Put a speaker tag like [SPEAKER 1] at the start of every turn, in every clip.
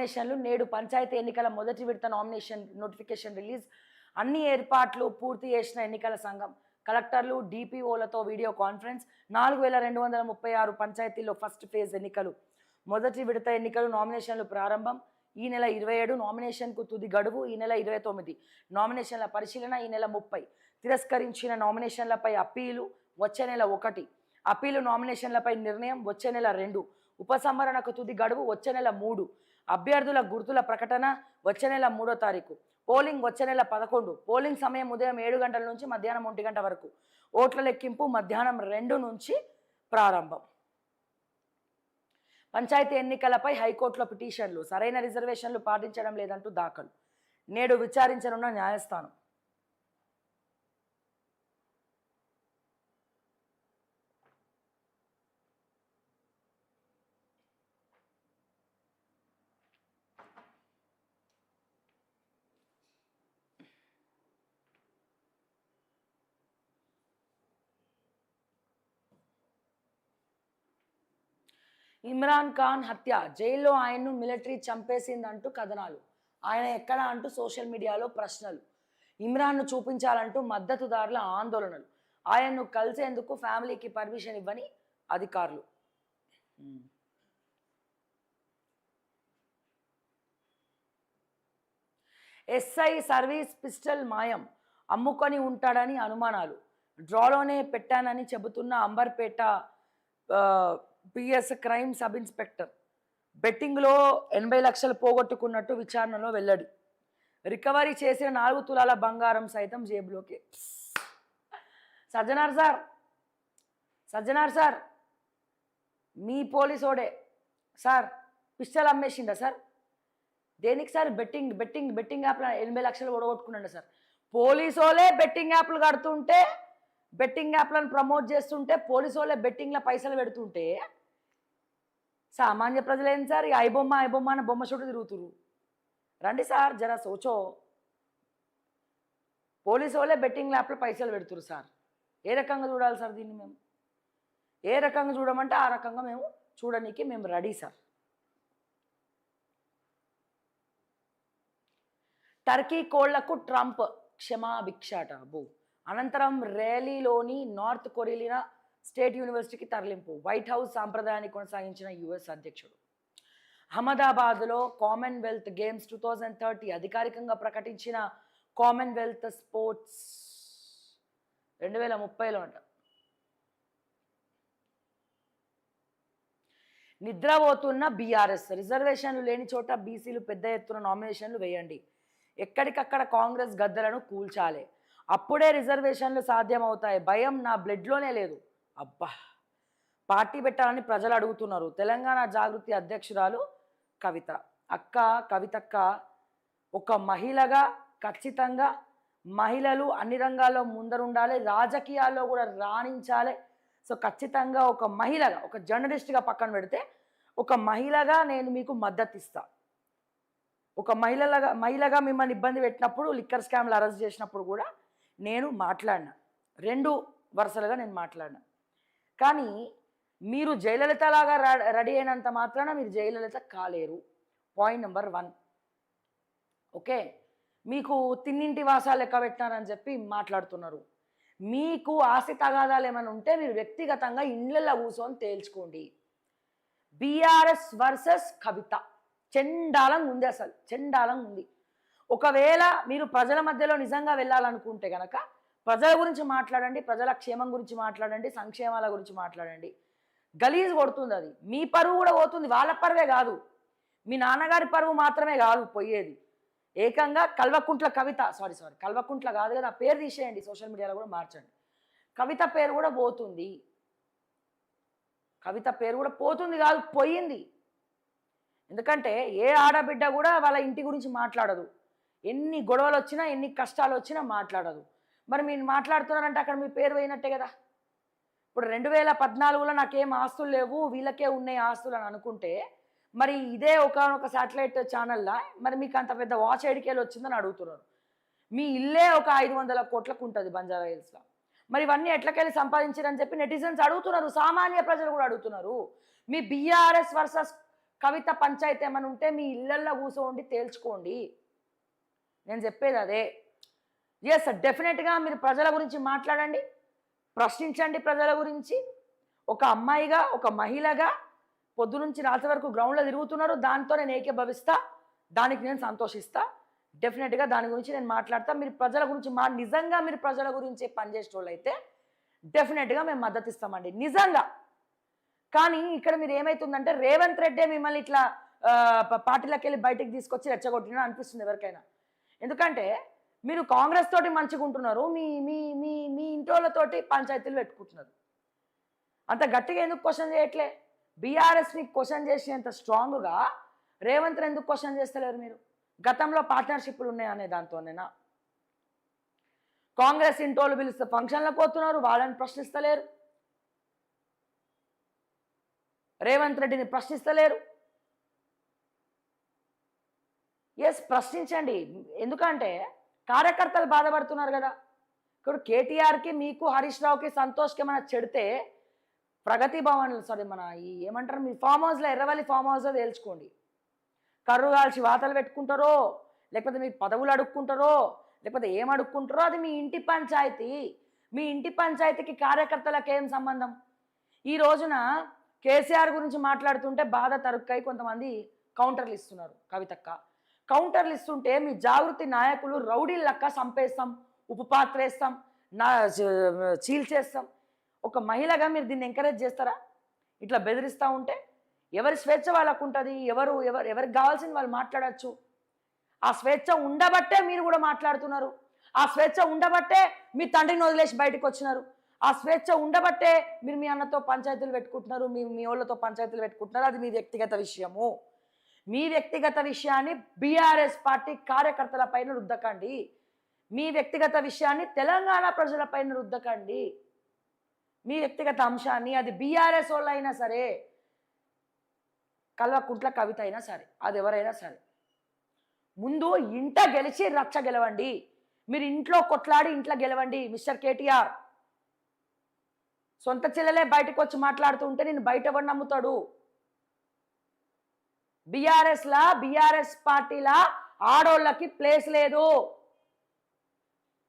[SPEAKER 1] నామినేషన్లు నేడు పంచాయతీ ఎన్నికల మొదటి విడత నామినేషన్ నోటిఫికేషన్ రిలీజ్. అన్ని ఏర్పాట్లు పూర్తి చేసిన ఎన్నికల సంఘం కలెక్టర్లు డిపిఓలతో వీడియో కాన్ఫరెన్స్. నాలుగు వేల రెండు వందల ముప్పై ఆరు పంచాయతీల్లో ఫస్ట్ ఫేజ్ ఎన్నికలు. మొదటి విడత ఎన్నికలు నామినేషన్లు ప్రారంభం. ఈ నెల ఇరవై ఏడు నామినేషన్కు తుది గడువు. ఈ నెల ఇరవై తొమ్మిది నామినేషన్ల పరిశీలన. ఈ నెల ముప్పై తిరస్కరించిన నామినేషన్లపై అప్పీలు. వచ్చే నెల ఒకటి అప్పీలు నామినేషన్లపై నిర్ణయం. వచ్చే నెల రెండు ఉపసంహరణకు తుది గడువు వచ్చే నెల మూడు. అభ్యర్థుల గుర్తుల ప్రకటన వచ్చే నెల మూడో తారీఖు. పోలింగ్ వచ్చే నెల పదకొండు. పోలింగ్ సమయం ఉదయం ఏడు గంటల నుంచి మధ్యాహ్నం ఒంటి గంట వరకు. ఓట్ల లెక్కింపు మధ్యాహ్నం రెండు నుంచి ప్రారంభం. పంచాయతీ ఎన్నికలపై హైకోర్టులో పిటిషన్లు. సరైన రిజర్వేషన్లు పాటించడం లేదంటూ దాఖలు. నేడు విచారించనున్న న్యాయస్థానం. ఇమ్రాన్ ఖాన్ హత్య. జైల్లో ఆయన్ను మిలిటరీ చంపేసిందంటూ కథనాలు. ఆయన ఎక్కడ అంటూ సోషల్ మీడియాలో ప్రశ్నలు. ఇమ్రాన్ను చూపించాలంటూ మద్దతుదారుల ఆందోళనలు. ఆయన్ను కలిసేందుకు ఫ్యామిలీకి పర్మిషన్ ఇవ్వని అధికారులు. ఎస్ఐ సర్వీస్ పిస్టల్ మాయం. అమ్ముకొని ఉంటాడని అనుమానాలు. డ్రాలోనే పెట్టానని చెబుతున్న Amberpet PS crime sub inspector. బెట్టింగ్లో ఎనభై లక్షలు పోగొట్టుకున్నట్టు విచారణలో వెల్లడి. రికవరీ చేసిన నాలుగు తులాల బంగారం సైతం జేబులోకి. సజ్జనార్ సార్! సజ్జనార్ సార్! మీ పోలీసోడే. సార్ పిస్టల్ అమ్మేసిండా సార్? దేనికి సార్ బెట్టింగ్ బెట్టింగ్ బెట్టింగ్ యాప్లో ఎనభై లక్షలు ఓడగొట్టుకున్నాడు సార్? పోలీసోలే బెట్టింగ్ యాప్లు కడుతుంటే బెట్టింగ్ యాప్లను ప్రమోట్ చేస్తుంటే పోలీసోలే బెట్టింగ్లో పైసలు పెడుతుంటే సామాన్య ప్రజలు ఏంటి సార్? ఈ ఐబొమ్మ ఐబొమ్మ అని బొమ్మ చుట్టూ తిరుగుతురు రండి సార్ జర సోచో. పోలీసు వాళ్ళే బెట్టింగ్ ల్యాప్లో పైసలు పెడుతురు సార్. ఏ రకంగా చూడాలి సార్ దీన్ని మేము? ఏ రకంగా చూడమంటే ఆ రకంగా మేము చూడడానికి మేము రెడీ సార్. టర్కీ కోళ్ళకు ట్రంప్ క్షమాభిక్షాట అబ్బో అనంతరం ర్యాలీలోని నార్త్ కొరియా స్టేట్ యూనివర్సిటీకి తరలింపు. వైట్ హౌస్ సాంప్రదాయాన్ని కొనసాగించిన యుఎస్ అధ్యక్షుడు. అహ్మదాబాద్లో Commonwealth Games two thousand thirty అధికారికంగా ప్రకటించిన కామన్వెల్త్ స్పోర్ట్స్ రెండు వేల ముప్పైలో అంట నిద్రపోతున్న బీఆర్ఎస్. రిజర్వేషన్లు లేని చోట బీసీలు పెద్ద ఎత్తున నామినేషన్లు వేయండి. ఎక్కడికక్కడ కాంగ్రెస్ గద్దలను కూల్చాలి. అప్పుడే రిజర్వేషన్లు సాధ్యమవుతాయి. భయం నా బ్లడ్లోనే లేదు. అబ్బా! పార్టీ పెట్టాలని ప్రజలు అడుగుతున్నారు. తెలంగాణ జాగృతి అధ్యక్షురాలు కవిత. అక్క కవితక్క ఒక మహిళగా ఖచ్చితంగా మహిళలు అన్ని రంగాల్లో ముందరుండాలి రాజకీయాల్లో కూడా రాణించాలి. సో ఖచ్చితంగా ఒక మహిళగా ఒక జర్నలిస్ట్గా పక్కన పెడితే ఒక మహిళగా నేను మీకు మద్దతు ఇస్తా. ఒక మహిళగా మహిళగా మిమ్మల్ని ఇబ్బంది పెట్టినప్పుడు లిక్కర్ స్కామ్లు అరెస్ట్ చేసినప్పుడు కూడా నేను మాట్లాడినా. రెండు వరుసలుగా నేను మాట్లాడినా. కానీ మీరు జయలలిత లాగా రెడీ అయినంత మాత్రాన మీరు జయలలిత కాలేరు. Point number one okay? మీకు తిన్నింటి వాసాలు లెక్క పెట్టినారని చెప్పి మాట్లాడుతున్నారు. మీకు ఆస్తి తగాదాలు ఏమైనా ఉంటే మీరు వ్యక్తిగతంగా ఇండ్లలో కూర్చొని తేల్చుకోండి. BRS versus Kavitha. చెండాలంగా ఉంది అసలు. చెండాలంగా ఉంది. ఒకవేళ మీరు ప్రజల మధ్యలో నిజంగా వెళ్ళాలనుకుంటే కనుక ప్రజల గురించి మాట్లాడండి ప్రజల క్షేమం గురించి మాట్లాడండి సంక్షేమాల గురించి మాట్లాడండి. గలీజ్ కొడుతుంది అది. మీ పరువు కూడా పోతుంది. వాళ్ళ పరువే కాదు. మీ నాన్నగారి పరువు మాత్రమే కాదు పోయేది. ఏకంగా కల్వకుంట్ల కవిత సారీ సారీ కల్వకుంట్ల కాదు కదా పేరు తీసేయండి సోషల్ మీడియాలో కూడా మార్చండి. కవిత పేరు కూడా పోతుంది. కవిత పేరు కూడా పోతుంది కాదు పోయింది. ఎందుకంటే ఏ ఆడబిడ్డ కూడా వాళ్ళ ఇంటి గురించి మాట్లాడదు. ఎన్ని గొడవలు వచ్చినా ఎన్ని కష్టాలు వచ్చినా మాట్లాడదు. మరి మీరు మాట్లాడుతున్నారంటే అక్కడ మీ పేరు పోయినట్టే కదా. ఇప్పుడు రెండు వేల పద్నాలుగులో నాకేం ఆస్తులు లేవు వీళ్ళకే ఉన్నాయి ఆస్తులు అని అనుకుంటే మరి ఇదే ఒకనొక శాటిలైట్ ఛానల్లా మరి మీకు అంత పెద్ద వాచ్ ఎడికేలు వచ్చిందని అడుగుతున్నారు. మీ ఇల్లే ఒక ఐదు వందల కోట్లకు ఉంటుంది బంజారా హిల్స్లో మరి ఇవన్నీ ఎట్లకెళ్ళి సంపాదించారని చెప్పి నెటిజన్స్ అడుగుతున్నారు సామాన్య ప్రజలు కూడా అడుగుతున్నారు. మీ బీఆర్ఎస్ వర్సెస్ కవిత పంచాయతీ ఏమైనా ఉంటే మీ ఇళ్ళల్లో కూర్చోండి తేల్చుకోండి. నేను చెప్పేది అదే. ఎస్ డెఫినెట్గా మీరు ప్రజల గురించి మాట్లాడండి. ప్రశ్నించండి ప్రజల గురించి. ఒక అమ్మాయిగా ఒక మహిళగా పొద్దు నుంచి రాత్రి వరకు గ్రౌండ్లో తిరుగుతున్నారు. దాంతో నేను ఏకీభవిస్తా. దానికి నేను సంతోషిస్తా. డెఫినెట్గా దాని గురించి నేను మాట్లాడతా. మీరు ప్రజల గురించి మా నిజంగా మీరు ప్రజల గురించి పనిచేసే వాళ్ళు అయితే డెఫినెట్గా మేము మద్దతు ఇస్తామండి. నిజంగా. కానీ ఇక్కడ మీరు ఏమైతుందంటే రేవంత్ రెడ్డే మిమ్మల్ని ఇట్లా ఆ, పార్టీలోకి వెళ్ళి బయటకు తీసుకొచ్చి రెచ్చగొట్టినా అనిపిస్తుంది ఎవరికైనా. ఎందుకంటే మీరు కాంగ్రెస్ తోటి మంచిగా ఉంటున్నారు మీ మీ మీ మీ ఇంటోళ్ళతోటి పంచాయతీలు పెట్టుకుంటున్నారు. అంత గట్టిగా ఎందుకు క్వశ్చన్ చేయట్లే? బీఆర్ఎస్ని క్వశ్చన్ చేసేంత స్ట్రాంగ్గా రేవంత్ ఎందుకు క్వశ్చన్ చేస్తలేరు మీరు? గతంలో పార్ట్నర్షిప్లు ఉన్నాయి అనే దాంతోనేనా? కాంగ్రెస్ ఇంటోళ్ళు పిలిస్తే ఫంక్షన్లకు పోతున్నారు వాళ్ళని ప్రశ్నిస్తలేరు. రేవంత్ రెడ్డిని ప్రశ్నిస్తలేరు. ఎస్ ప్రశ్నించండి. ఎందుకంటే కార్యకర్తలు బాధపడుతున్నారు కదా. ఇప్పుడు కేటీఆర్కి మీకు హరీష్ రావుకి సంతోష్కి ఏమైనా చెడితే ప్రగతి భవన్ సారీ మన ఈ ఏమంటారు మీ ఫామ్ హౌస్లో ఎర్రవల్లి ఫామ్ హౌస్లో తేల్చుకోండి. కర్రు కాల్చి వాతలు పెట్టుకుంటారో లేకపోతే మీ పదవులు అడుక్కుంటారో లేకపోతే ఏం అడుక్కుంటారో అది మీ ఇంటి పంచాయతీ. మీ ఇంటి పంచాయతీకి కార్యకర్తలకు ఏం సంబంధం? ఈ రోజున కేసీఆర్ గురించి మాట్లాడుతుంటే బాధ తరుక్కై కొంతమంది కౌంటర్లు ఇస్తున్నారు కవితక్క. కౌంటర్లు ఇస్తుంటే మీ జాగృతి నాయకులు రౌడీ లెక్క చంపేస్తాం ఉప్పు పాత్ర వేస్తాం నా చీల్చేస్తాం ఒక మహిళగా మీరు దీన్ని ఎంకరేజ్ చేస్తారా? ఇట్లా బెదిరిస్తూ ఉంటే ఎవరి స్వేచ్ఛ వాళ్ళకు ఉంటుంది ఎవరు ఎవరు ఎవరికి కావాల్సింది వాళ్ళు మాట్లాడచ్చు. ఆ స్వేచ్ఛ ఉండబట్టే మీరు కూడా మాట్లాడుతున్నారు. ఆ స్వేచ్ఛ ఉండబట్టే మీ తండ్రిని వదిలేసి బయటకు వచ్చినారు. ఆ స్వేచ్ఛ ఉండబట్టే మీరు మీ అన్నతో పంచాయతీలు పెట్టుకుంటున్నారు మీ మీ వాళ్ళతో పంచాయతీలు పెట్టుకుంటున్నారు. అది మీ వ్యక్తిగత విషయము. మీ వ్యక్తిగత విషయాన్ని బీఆర్ఎస్ పార్టీ కార్యకర్తల పైన రుద్దకండి. మీ వ్యక్తిగత విషయాన్ని తెలంగాణ ప్రజల పైన రుద్దకండి. మీ వ్యక్తిగత అంశాన్ని అది బీఆర్ఎస్ వాళ్ళు అయినా సరే కల్వకుంట్ల కవిత అయినా సరే అది ఎవరైనా సరే ముందు ఇంట గెలిచి రచ్చ గెలవండి. మీరు ఇంట్లో కొట్లాడి ఇంట్లో గెలవండి మిస్టర్ కేటీఆర్. సొంత చెల్లెలే బయటకు వచ్చి మాట్లాడుతూ ఉంటే నేను బయట ఎవరు నమ్ముతాడు? బీఆర్ఎస్ లా బీఆర్ఎస్ పార్టీలా ఆడోళ్ళకి ప్లేస్ లేదు.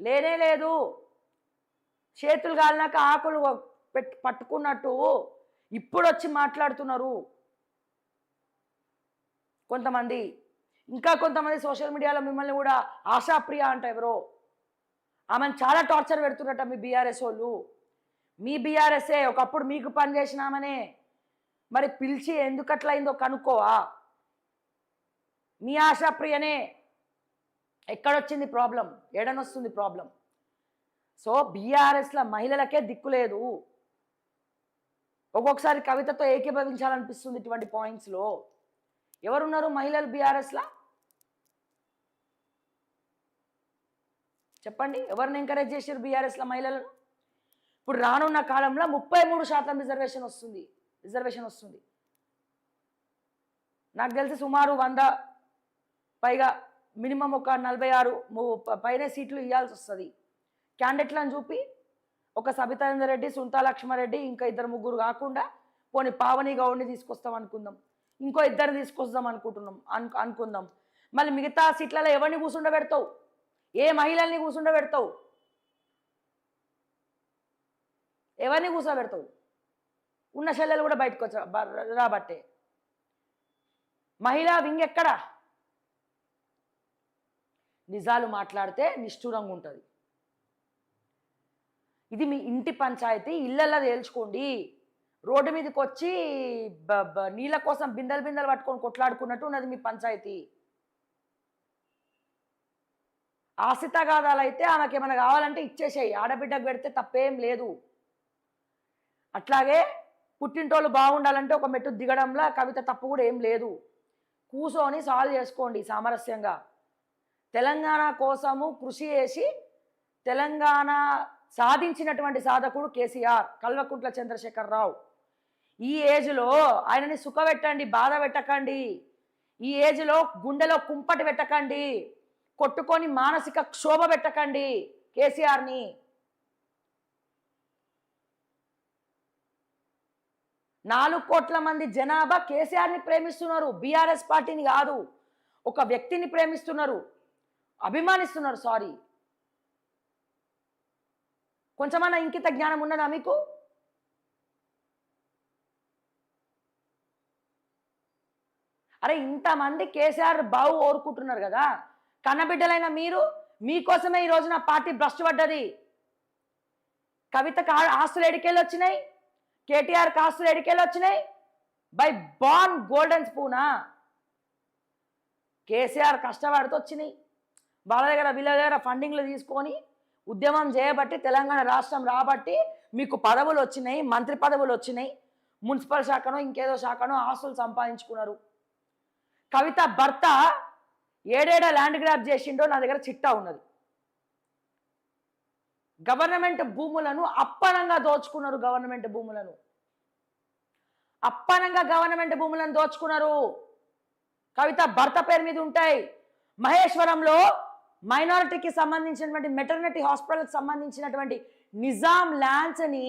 [SPEAKER 1] లేనే లేదు. చేతులు కాలినాక ఆకులు పెట్టు పట్టుకున్నట్టు ఇప్పుడు వచ్చి మాట్లాడుతున్నారు. కొంతమంది. ఇంకా కొంతమంది సోషల్ మీడియాలో మిమ్మల్ని కూడా ఆశాప్రియ అంట ఎవరో. ఆమెను చాలా టార్చర్ పెడుతున్నట్ట మీ బీఆర్ఎస్ వాళ్ళు. మీ బీఆర్ఎస్ఏ ఒకప్పుడు మీకు పని చేసినామనే మరి పిలిచి ఎందుకు అట్లయిందో కనుక్కోవా? మీ ఆశాప్రియనే ఎక్కడొచ్చింది ప్రాబ్లం? ఎడనొస్తుంది ప్రాబ్లం? సో బీఆర్ఎస్లో మహిళలకే దిక్కు లేదు. ఒక్కొక్కసారి కవితతో ఏకీభవించాలనిపిస్తుంది ఇటువంటి పాయింట్స్లో ఎవరున్నారు మహిళలు బీఆర్ఎస్లా? చెప్పండి ఎవరిని ఎంకరేజ్ చేశారు బీఆర్ఎస్లో మహిళలను? ఇప్పుడు రానున్న కాలంలో ముప్పై మూడు శాతం రిజర్వేషన్ వస్తుంది. రిజర్వేషన్ వస్తుంది. నాకు తెలిసి సుమారు వంద పైగా మినిమం ఒక నలభై ఆరు ము- ప- పైనే సీట్లు ఇవ్వాల్సి వస్తుంది. క్యాండిడేట్లను చూపి ఒక సబితానంద రెడ్డి సుంతా లక్ష్మారెడ్డి ఇంకా ఇద్దరు ముగ్గురు కాకుండా పోనీ పావని గౌడ్ని తీసుకొస్తాం అనుకుందాం. ఇంకో ఇద్దరు తీసుకొస్తాం అనుకుంటున్నాం అను అనుకుందాం. మళ్ళీ మిగతా సీట్లలో ఎవరిని కూర్చుండబెడతావు ఏ మహిళల్ని కూర్చుండబెడతావు ఎవరిని కూర్చోబెడతావు ఉన్న చెల్లెలు కూడా బయటకు వచ్చా రాబట్టే. మహిళా వింగ్ ఎక్కడా? నిజాలు మాట్లాడితే నిష్ఠూరంగా ఉంటుంది. ఇది మీ ఇంటి పంచాయతీ ఇళ్ళల్లో తేల్చుకోండి. రోడ్డు మీదకి వచ్చి నీళ్ళ కోసం బిందెలు బిందెలు పట్టుకొని కొట్లాడుకున్నట్టు ఉన్నది మీ పంచాయతీ. ఆశితగాదాలు అయితే ఆమెకి ఏమైనా కావాలంటే ఇచ్చేసేయి. ఆడబిడ్డకు పెడితే తప్పేం లేదు. అట్లాగే పుట్టింటోళ్ళు బాగుండాలంటే ఒక మెట్టు దిగడంలో కవిత తప్పు కూడా ఏం లేదు. కూర్చొని సాల్వ్ చేసుకోండి సామరస్యంగా. తెలంగాణ కోసము కృషి చేసి తెలంగాణ సాధించినటువంటి సాధకుడు కేసీఆర్ కల్వకుంట్ల చంద్రశేఖర్ రావు ఈ ఏజ్లో ఆయనని సుఖపెట్టండి బాధ పెట్టకండి. ఈ ఏజ్లో గుండెలో కుంపటి పెట్టకండి. కొట్టుకొని మానసిక క్షోభ పెట్టకండి కేసీఆర్ని. నాలుగు కోట్ల మంది జనాభా కేసీఆర్ని ప్రేమిస్తున్నారు బీఆర్ఎస్ పార్టీని కాదు. ఒక వ్యక్తిని ప్రేమిస్తున్నారు అభిమానిస్తున్నారు సారీ. కొంచెమన్నా ఇంకిత జ్ఞానం ఉన్నదా మీకు? అరే ఇంతమంది కేసీఆర్ బావు ఓరుకుంటున్నారు కదా. కన్నబిడ్డలైన మీరు మీకోసమే ఈ రోజున పార్టీ భ్రష్టు పడ్డది. కవితకు ఆస్తులు ఎడికెళ్ళి వచ్చినాయి కేటీఆర్ కాస్తులు ఎడికెళ్ళి వచ్చినాయి బై బాన్ గోల్డెన్ స్పూనా? కేసీఆర్ కష్టపడితే వచ్చినాయి వాళ్ళ దగ్గర వీళ్ళ దగ్గర ఫండింగ్లు తీసుకొని ఉద్యమం చేయబట్టి తెలంగాణ రాష్ట్రం రాబట్టి మీకు పదవులు వచ్చినాయి మంత్రి పదవులు వచ్చినాయి మున్సిపల్ శాఖను ఇంకేదో శాఖను ఆస్తులు సంపాదించుకున్నారు. కవిత భర్త ఏడేడా ల్యాండ్ గ్రాప్ చేసిండో నా దగ్గర చిట్టా ఉన్నది. గవర్నమెంట్ భూములను అప్పనంగా దోచుకున్నారు గవర్నమెంట్ భూములను. అప్పనంగా గవర్నమెంట్ భూములను దోచుకున్నారు. కవిత భర్త పేరు మీద ఉంటాయి. మహేశ్వరంలో మైనారిటీకి సంబంధించినటువంటి మెటర్నిటీ హాస్పిటల్కి సంబంధించినటువంటి నిజాం ల్యాండ్స్ని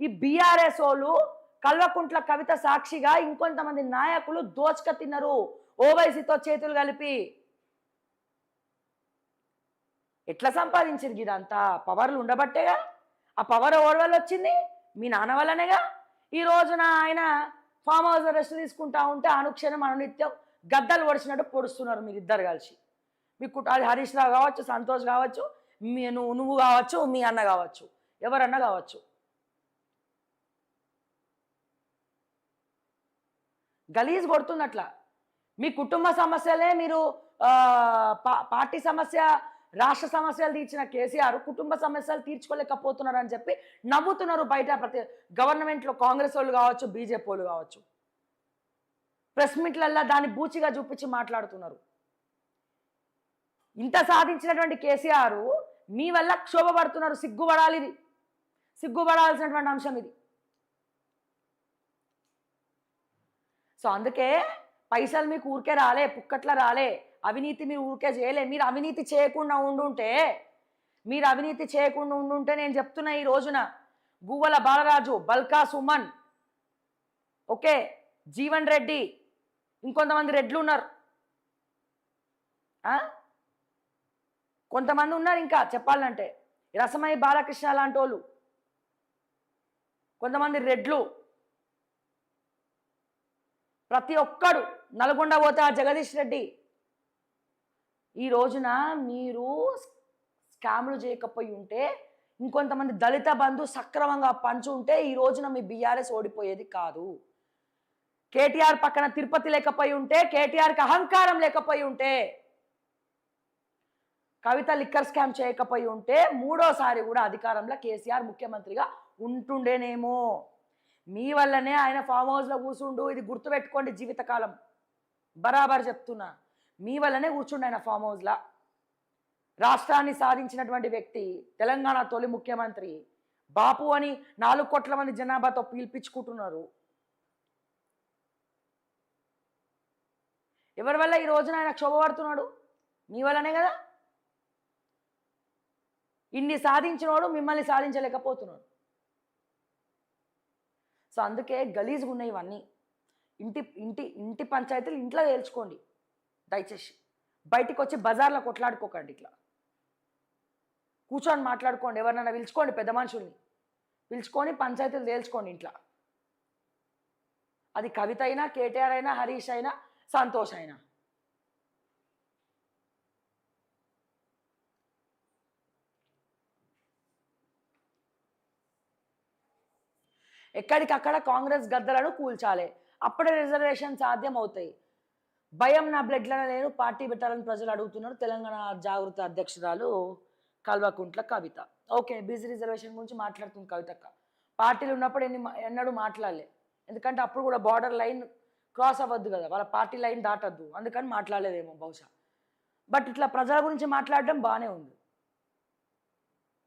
[SPEAKER 1] ఈ బీఆర్ఎస్ వాళ్ళు కల్వకుంట్ల కవిత సాక్షిగా ఇంకొంతమంది నాయకులు దోచుక తిన్నారు. ఓవైసీతో చేతులు కలిపి. ఎట్లా సంపాదించింది ఇదంతా పవర్లు ఉండబట్టేగా? ఆ పవర్ ఎవరి వల్ల వచ్చింది? మీ నాన్న వల్లనేగా? ఈ రోజున ఆయన ఫామ్ హౌస్ రెస్ట్ తీసుకుంటా ఉంటే అనుక్షణం అనునిత్యం గద్దలు పొడిచినట్టు పొడుస్తున్నారు మీరు ఇద్దరు కలిసి. మీ కుట అది హరీష్ రావు కావచ్చు సంతోష్ కావచ్చు మీ నువ్వు కావచ్చు మీ అన్న కావచ్చు ఎవరన్నా కావచ్చు. గలీజ్ కొడుతుంది అట్లా మీ కుటుంబ సమస్యలే మీరు పా- పార్టీ సమస్య రాష్ట్ర సమస్యలు తీర్చిన కేసీఆర్ కుటుంబ సమస్యలు తీర్చుకోలేకపోతున్నారు అని చెప్పి నవ్వుతున్నారు బయట ప్రతి గవర్నమెంట్లో కాంగ్రెస్ వాళ్ళు కావచ్చు బీజేపీ వాళ్ళు కావచ్చు. ప్రెస్ మీట్లల్లా దాన్ని బూచిగా చూపించి మాట్లాడుతున్నారు. ఇంత సాధించినటువంటి కేసీఆర్ మీ వల్ల క్షోభపడుతున్నారు సిగ్గుపడాలి ఇది. సిగ్గుపడాల్సినటువంటి అంశం ఇది. సో అందుకే పైసలు మీకు ఊరికే రాలే పుక్కట్ల రాలే. అవినీతి మీరు ఊరికే చేయలే. మీరు అవినీతి చేయకుండా ఉండుంటే మీరు అవినీతి చేయకుండా ఉండుంటే నేను చెప్తున్నా ఈ రోజున గువ్వల బాలరాజు బల్కా సుమన్ ఓకే జీవన్ రెడ్డి ఇంకొంతమంది రెడ్లు ఉన్నారు. కొంతమంది ఉన్నారు ఇంకా చెప్పాలంటే. రసమయ బాలకృష్ణ లాంటి వాళ్ళు. కొంతమంది రెడ్లు. ప్రతి ఒక్కడు నల్గొండ పోతే ఆ జగదీష్ రెడ్డి ఈ రోజున మీరు స్కామ్లు చేయకపోయి ఉంటే ఇంకొంతమంది దళిత బంధు సక్రమంగా పంచి ఉంటే ఈ రోజున మీ బీఆర్ఎస్ ఓడిపోయేది కాదు. కేటీఆర్ పక్కన తిరుపతి లేకపోయి ఉంటే కేటీఆర్కి అహంకారం లేకపోయి ఉంటే కవిత లిక్కర్ స్కామ్ చేయకపోయి ఉంటే మూడోసారి కూడా అధికారంలో కేసీఆర్ ముఖ్యమంత్రిగా ఉంటుండేనేమో. మీ వల్లనే ఆయన ఫామ్ హౌస్లో కూర్చుండు ఇది గుర్తుపెట్టుకోండి జీవితకాలం. బరాబర్ చెప్తున్నా. మీ వల్లనే కూర్చుండు ఆయన ఫామ్ హౌస్లో రాష్ట్రాన్ని సాధించినటువంటి వ్యక్తి తెలంగాణ తొలి ముఖ్యమంత్రి బాపు అని నాలుగు కోట్ల మంది జనాభాతో పిలిపించుకుంటున్నారు. ఎవరి వల్ల ఈ రోజున ఆయన క్షోభపడుతున్నాడు? మీ వల్లనే కదా? ఇన్ని సాధించినోడు మిమ్మల్ని సాధించలేకపోతున్నాడు. సో అందుకే గలీజ్గా ఉన్నాయి ఇవన్నీ. ఇంటి ఇంటి ఇంటి పంచాయతీలు ఇంట్లో తేల్చుకోండి. దయచేసి బయటికి వచ్చి బజార్లో కొట్లాడుకోకండి ఇట్లా. కూర్చొని మాట్లాడుకోండి ఎవరినైనా పిలుచుకోండి పెద్ద మనుషుల్ని. పిలుచుకొని పంచాయతీలు తేల్చుకోండి ఇంట్లో. అది కవిత అయినా కేటీఆర్ అయినా హరీష్ అయినా సంతోష్ అయినా. ఎక్కడికక్కడ కాంగ్రెస్ గద్దలను కూల్చాలి. అప్పుడే రిజర్వేషన్ సాధ్యం అవుతాయి భయం నా బ్లడ్లో నేను పార్టీ పెట్టాలని ప్రజలు అడుగుతున్నారు. తెలంగాణ జాగృత అధ్యక్షురాలు Kalvakuntla Kavitha. Okay BC reservation గురించి మాట్లాడుతుంది కవితక్క. పార్టీలు ఉన్నప్పుడు ఎన్ని ఎన్నడూ మాట్లాడలే. ఎందుకంటే అప్పుడు కూడా బార్డర్ లైన్ క్రాస్ అవ్వద్దు కదా. వాళ్ళ పార్టీ లైన్ దాటద్దు. అందుకని మాట్లాడలేదేమో బహుశా. బట్ ఇట్లా ప్రజల గురించి మాట్లాడడం బాగానే ఉంది.